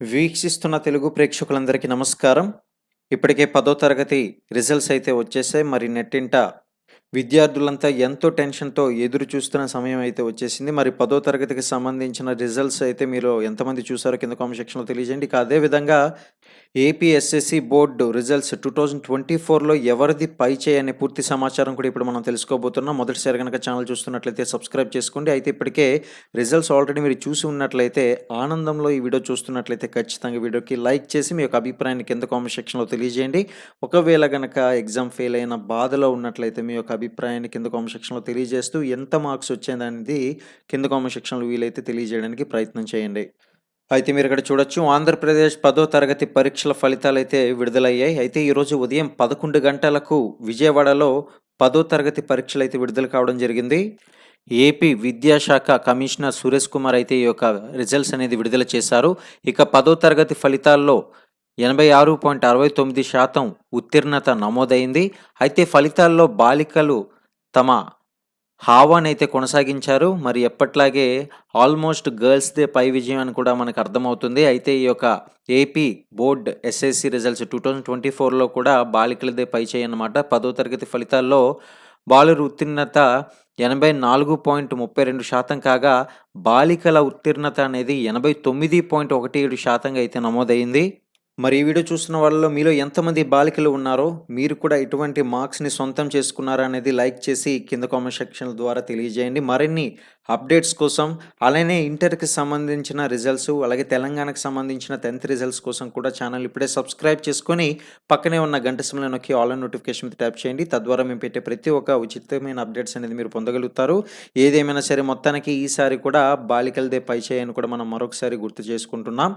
వీక్షిస్తున్న తెలుగు ప్రేక్షకులందరికీ నమస్కారం. ఇప్పటికే పదో తరగతి రిజల్ట్స్ అయితే వచ్చేసాయి. మరి నెట్టింట విద్యార్థులంతా ఎంతో టెన్షన్‌తో ఎదురు చూస్తున్న సమయం అయితే వచ్చేసింది. మరి పదో తరగతికి సంబంధించిన రిజల్ట్స్ అయితే మీరు ఎంతమంది చూసారో కింద కామెంట్ సెక్షన్‌లో తెలియజేయండి. ఇక అదే విధంగా ఏపీ ఎస్ఎస్‌సి బోర్డ్ రిజల్ట్స్ 2024లో ఎవరిది పై చేయనే పూర్తి సమాచారం కూడా ఇప్పుడు మనం తెలుసుకోబోతున్నాం. మొదటిసారి కనుక ఛానల్ చూస్తున్నట్లయితే సబ్స్క్రైబ్ చేసుకోండి. అయితే ఇప్పటికే రిజల్ట్స్ ఆల్రెడీ మీరు చూసి ఉన్నట్లయితే ఆనందంలో ఈ వీడియో చూస్తున్నట్లయితే ఖచ్చితంగా వీడియోకి లైక్ చేసి మీ యొక్క అభిప్రాయాన్ని కింద కామెంట్ సెక్షన్‌లో తెలియజేయండి. ఒకవేళ కనుక ఎగ్జామ్ ఫెయిల్ అయిన బాధలో ఉన్నట్లయితే మీ యొక్క అభిప్రాయాన్ని కింద కామెంట్ సెక్షన్‌లో తెలియజేస్తూ ఎంత మార్క్స్ వచ్చిందనేది కింద కామెంట్ సెక్షన్‌లో వీలైతే తెలియజేయడానికి ప్రయత్నం చేయండి. అయితే మీరు ఇక్కడ చూడొచ్చు ఆంధ్రప్రదేశ్ పదో తరగతి పరీక్షల ఫలితాలు అయితే విడుదలయ్యాయి. అయితే ఈరోజు ఉదయం 11 గంటలకు విజయవాడలో పదో తరగతి పరీక్షలు అయితే విడుదల కావడం జరిగింది. ఏపీ విద్యాశాఖ కమిషనర్ సురేష్ కుమార్ అయితే ఈ యొక్క రిజల్ట్స్ అనేది విడుదల చేశారు. ఇక పదో తరగతి ఫలితాల్లో 86.69% ఉత్తీర్ణత నమోదైంది. అయితే ఫలితాల్లో బాలికలు తమ హావానైతే కొనసాగించారు. మరి ఎప్పట్లాగే ఆల్మోస్ట్ గర్ల్స్‌దే పై విజయం అని కూడా మనకు అర్థమవుతుంది. అయితే ఈ యొక్క ఏపీ బోర్డ్ ఎస్ఎస్‌సి రిజల్ట్స్ 2024లో కూడా బాలికలదే పైచేయి అన్నమాట. పదో తరగతి ఫలితాల్లో బాలుర ఉత్తీర్ణత 84.32% కాగా బాలికల ఉత్తీర్ణత అనేది ఎనభై తొమ్మిది పాయింట్ ఒకటి ఏడు శాతంగా అయితే నమోదైంది. మరి ఈ వీడియో చూస్తున్న వాళ్ళలో మీలో ఎంతమంది బాలికలు ఉన్నారో, మీరు కూడా ఇటువంటి మార్క్స్‌ని సొంతం చేసుకున్నారా అనేది లైక్ చేసి కింద కామెంట్ సెక్షన్ ద్వారా తెలియజేయండి. మరిన్ని అప్డేట్స్ కోసం అలానే ఇంటర్‌కి సంబంధించిన రిజల్ట్స్ అలాగే తెలంగాణకు సంబంధించిన 10థ్ రిజల్ట్స్ కోసం కూడా ఛానల్ ఇప్పుడే సబ్స్క్రైబ్ చేసుకొని పక్కనే ఉన్న గంట సమయంలో నొక్కి ఆల్ నోటిఫికేషన్ మీద ట్యాప్ చేయండి. తద్వారా మేము పెట్టే ప్రతి ఒక్క ఉచితమైన అప్డేట్స్ అనేది మీరు పొందగలుగుతారు. ఏదేమైనా సరే మొత్తానికి ఈసారి కూడా బాలికలదే పై చేయని కూడా మనం మరొకసారి గుర్తు చేసుకుంటున్నాం.